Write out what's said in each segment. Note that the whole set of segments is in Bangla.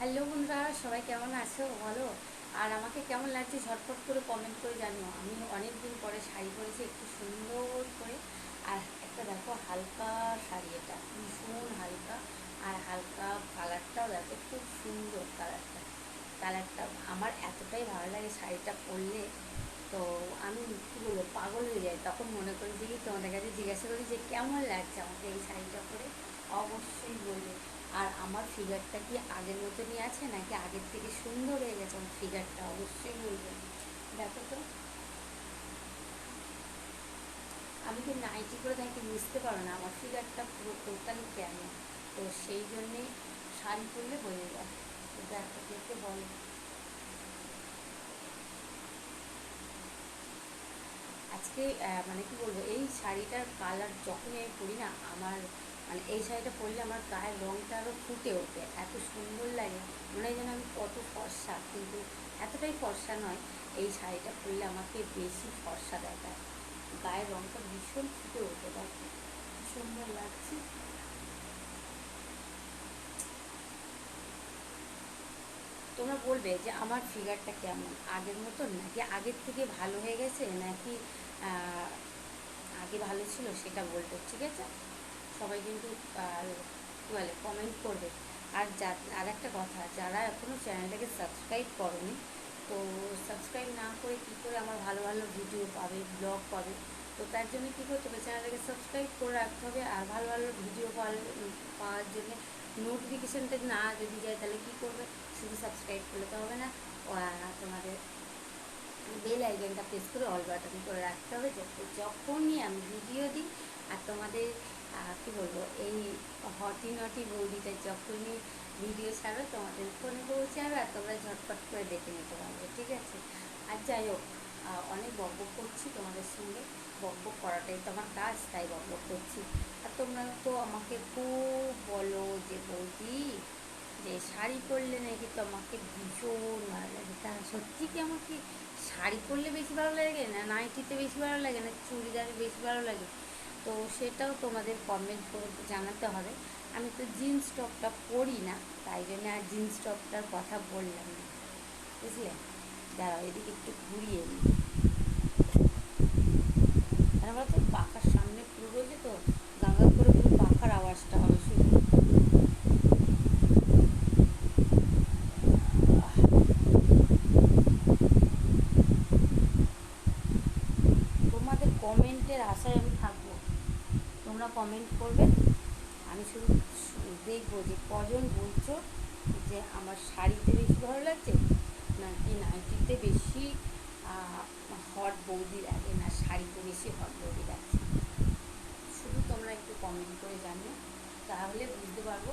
হ্যালো বন্ধুরা, সবাই কেমন আছো? বলো। আর আমাকে কেমন লাগছে ঝটপট করে কমেন্ট করে জানিও। আমি অনেক দিন পরে শাড়ি পরেছি, একটু সুন্দর করে। আর একটা দেখো হালকা শাড়ি এটা, ভীষণ হালকা। আর হালকা কালারটাও দেখো খুব সুন্দর কালারটা কালারটা আমার এতটাই ভালো লাগে শাড়িটা পরলে। তো আমি কী বলব, পাগল হয়ে যাই। তখন মনে করি যে তোমাদের কাছে জিজ্ঞাসা করি যে কেমন লাগছে আমাকে এই শাড়িটা পরে? অবশ্যই বলবে। আর আমার ফিগারটা কি আগের মতনই আছে নাকি আগের থেকে সুন্দর হয়ে গেছে? আমার ফিগারটা অবশ্যই বলবে। দেখো তো। আমি কি নাইটি করে থাকি বুঝতে পারো না? আমার ফিগারটা পুরো টোটালি কেমন? তো সেই জন্যে শাড়ি পরলে বোঝা যায়। দেখো দেখে বলো। আজকে মানে কি বলব? এই শাড়িটার কালার যখনই আমি পরি না, আমার মানে এই শাড়িটা পরলে আমার গায়ের রঙটা আরও ফুটে ওঠে। এত সুন্দর লাগে। মনে হয় যেন আমি কত ফর্সা, কিন্তু এতটাই ফর্সা নয়, এই শাড়িটা পরলে আমাকে বেশি ফর্সা দেখায়। গায়ের রঙটা ভীষণ ফুটে ওঠে, দেখো। সুন্দর লাগছে। তোমরা বলবে যে আমার ফিগারটা কেমন? আগের মতন নাকি আগের থেকে ভালো হয়ে গেছে? নাকি আগে ভালো ছিল? সেটা বলবে, ঠিক আছে? সবাই কিন্তু কী বলে কমেন্ট করবে। আর যা আর একটা কথা, যারা এখনও চ্যানেলটাকে সাবস্ক্রাইব করনি, তো সাবস্ক্রাইব না করে কী করে আমার ভালো ভালো ভিডিও পাবে ব্লগ পাবে? তো তার জন্য কী করতে হবে? চ্যানেলটাকে সাবস্ক্রাইব করে রাখতে হবে, আর ভালো ভালো ভিডিও পাওয়ার জন্য নোটিফিকেশানটা না যদি যায়, তাহলে কী করবে? শুধু সাবস্ক্রাইব করলে তো হবে না। তোমাদের বেল আইকনটা প্রেস করে অল বাটন করে রাখতে হবে যখনই আমি ভিডিও দিই, আর তোমাদের কি বলব, এই হটি নটি বৌদিটা যখনই ভিডিও ছাড়বে, তোমাদের ফোনে পৌঁছাবে আর তোমরা ঝটপট করে দেখে নিতে পারবে, ঠিক আছে? আর যাই হোক অনেক বকবক করছি তোমাদের সঙ্গে। বকবক করাটাই তো আমার কাজ, তাই বকবক করছি। আর তোমরা তো আমাকে খুব বলো যে, বৌদি, যে শাড়ি পরলে নাকি তো আমাকে ভীষণ ভালো লাগে? তা সত্যি কি আমাকে শাড়ি পরলে বেশি ভালো লাগে না? নাইটিতে বেশি ভালো লাগে না? চুড়িদারে বেশি ভালো লাগে? তো সেটাও তোমাদের কমেন্ট করে জানাতে হবে। আমি তো জিন্স টপটা পরি না, তাই জন্য আর জিন্স টপটার কথা বললাম না। বুঝলে? দাঁড়াও, এদিকে একটু ঘুরিয়ে নিই আমরা তো পাখার সামনে পুরো রয়েছে তো গাঙ্গা করে পুরো পাখার আওয়াজটা হবে শুধু তোমাদের কমেন্টের আশায় আমি থাকব তোমরা কমেন্ট করবেন আমি শুধু দেখব যে কজন বলছো যে আমার শাড়িতে বেশি ভালো লাগছে নাকি নাইটিতে বেশি হট বৌদি লাগে না, শাড়িতে বেশি হট বৌদি লাগছে। শুধু তোমরা একটু কমেন্ট করে জানো তাহলে বুঝতে পারব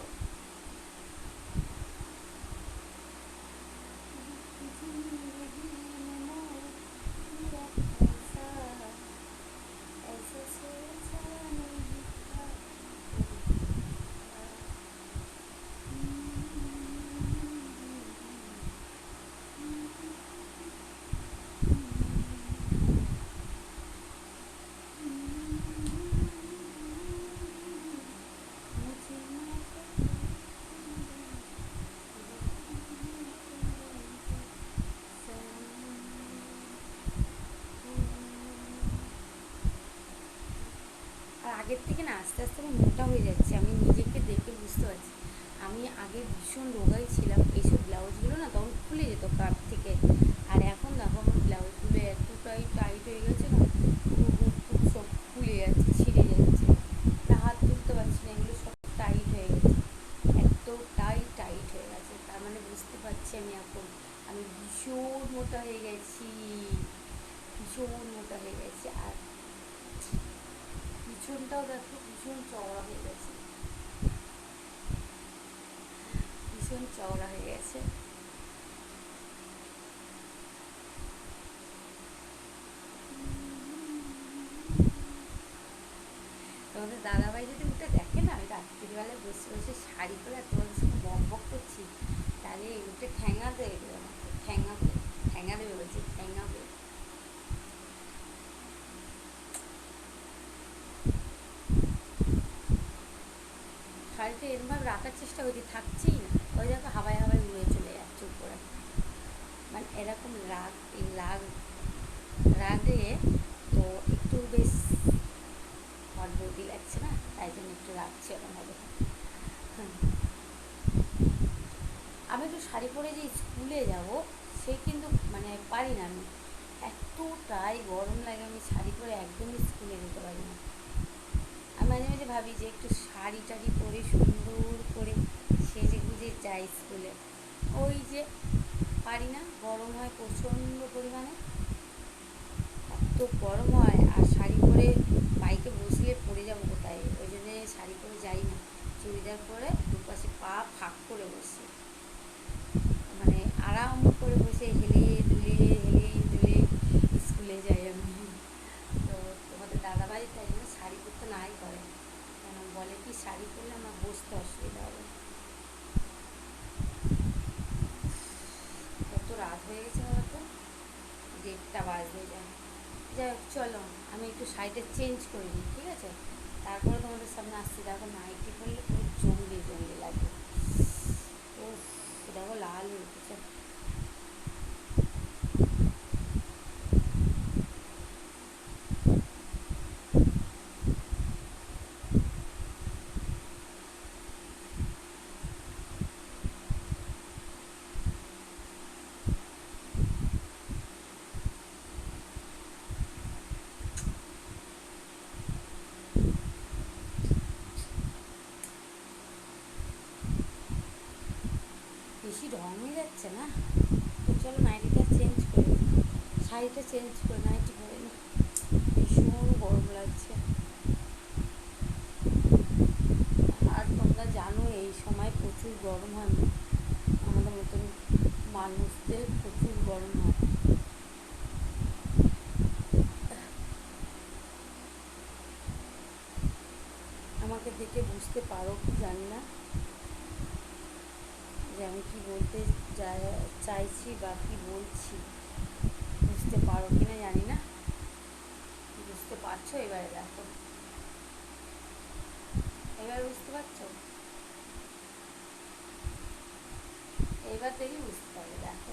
আগের থেকে না আস্তে আস্তে আমার মোটা হয়ে যাচ্ছে, আমি নিজেকে দেখে বুঝতে পারছি। আমি আগে ভীষণ রোগাই ছিলাম, এইসব ব্লাউজগুলো না তখন খুলে যেত কাপ থেকে। আর এখন দেখো আমার ব্লাউজগুলো এতটাই টাইট হয়ে গেছে না পুরো বুক ফুক সব খুলে যাচ্ছে ছিঁড়ে যাচ্ছে আর হাত তুলতে পারছি না এগুলো সব টাইট হয়ে গেছে এতটাই টাইট হয়ে গেছে তার মানে বুঝতে পারছি আমি এখন আমি ভীষণ মোটা হয়ে গেছি ভীষণ মোটা হয়ে গেছি আর পিছনটাও দেখো ভীষণ চওড়া হয়ে গেছে ভীষণ চওড়া হয়ে গেছে তোমাদের দাদাভাই যদি উঠে দেখে না আমি রাত্রিবেলায় বসে বসে শাড়ি আর তোমাদের সঙ্গে বক বক করছি তাহলে উঠে ঠ্যাঙা দেবে শাড়িটা এরমভাবে রাখার চেষ্টা করি, থাকছেই না। ওই দেখো হাওয়ায় হাওয়ায় উড়ে চলে যাচ্ছে উপরে। মানে এরকম রাগ, এই রাগ, রাগে তো একটু বেশ অদ্ভুতি লাগছে না? তাই জন্য একটু রাখছি এরকমভাবে আমি তো শাড়ি পরে যে স্কুলে যাব, সে কিন্তু মানে পারি না আমি। এতটাই গরম লাগে আমি শাড়ি পরে একদমই স্কুলে যেতে পারি না। মাঝে মাঝে ভাবি যে একটু শাড়ি টাড়ি পরে সুন্দর করে সেজে গুজে যাই স্কুলে। ওই যে পারি না, গরম হয় প্রচণ্ড পরিমাণে। এত গরম হয়, আর শাড়ি পরে বাইকে বসলে পড়ে যাব কোথায়? ওই জন্যে শাড়ি পরে যাই না। চুড়িদার পরে দুপাশে পা ফাঁক করে বসি মানে আরাম করে বসে হেলে দুলে হেলে দুলে স্কুলে যাই আমি তো তোমাদের দাদাভাই তাই জন্য শাড়ি পরতে নাই করে কেন বলে কি শাড়ি পরলে আমার বসতে অসুবিধা হবে কত রাত হয়ে গেছে বলতো বাজতে যায় যাই হোক, চলো, আমি একটু সাইডে চেঞ্জ করে নিই, ঠিক আছে? তারপরে তোমাদের সামনে আসছি। দেখো নাইটি পরলে পুরো জঙ্গলি জঙ্গলি লাগে ও দেখো লাল হয়ে উঠেছে বেশি রং যাচ্ছে না? তো চলো নাইটিটা চেঞ্জ করে। শাড়িটা চেঞ্জ করে, নাইটি পরে ভীষণ গরম লাগছে। আর তোমরা জানো, এই সময় প্রচুর গরম হয় না? আমাদের মতন মানুষদের প্রচুর গরম হয়। আমাকে দেখে বুঝতে পারো কি জানি না। যে আমি কি বলতে চাইছি বা কি বলছি, বুঝতে পারো কি না জানি না। বুঝতে পারছ? এবারে দেখো। এবার বুঝতে পারছ? এবার দেখি বুঝতে পারবে, দেখো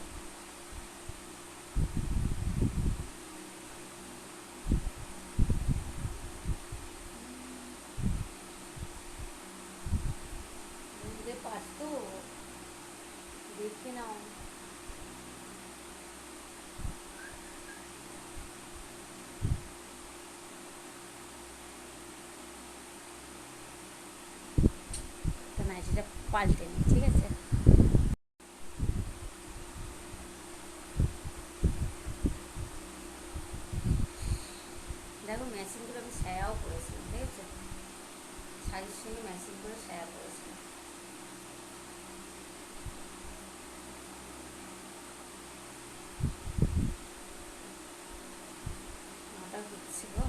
বুঝতে পারতো দেখে নাও তো নাইটিটা পাল্টে নিই ঠিক আছে দেখো ম্যাচিং করে আমি সায়াও পরেছিলাম ঠিক আছে শাড়ির সঙ্গে ম্যাচিং করে সায়া পরেছিলাম মাথা ঘুরছে গো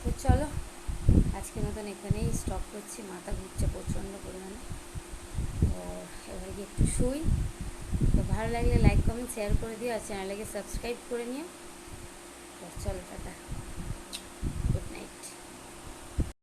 তো চলো। আজকের মতন এখানেই স্টপ করছি। মাথা ঘুরছে প্রচণ্ড পরিমাণে। তো এবার গিয়ে একটু শুই। তো ভালো লাগলে লাইক কমেন্ট শেয়ার করে দিও আর চ্যানেলটাকে সাবস্ক্রাইব করে নিও। তো চলো, টাটা।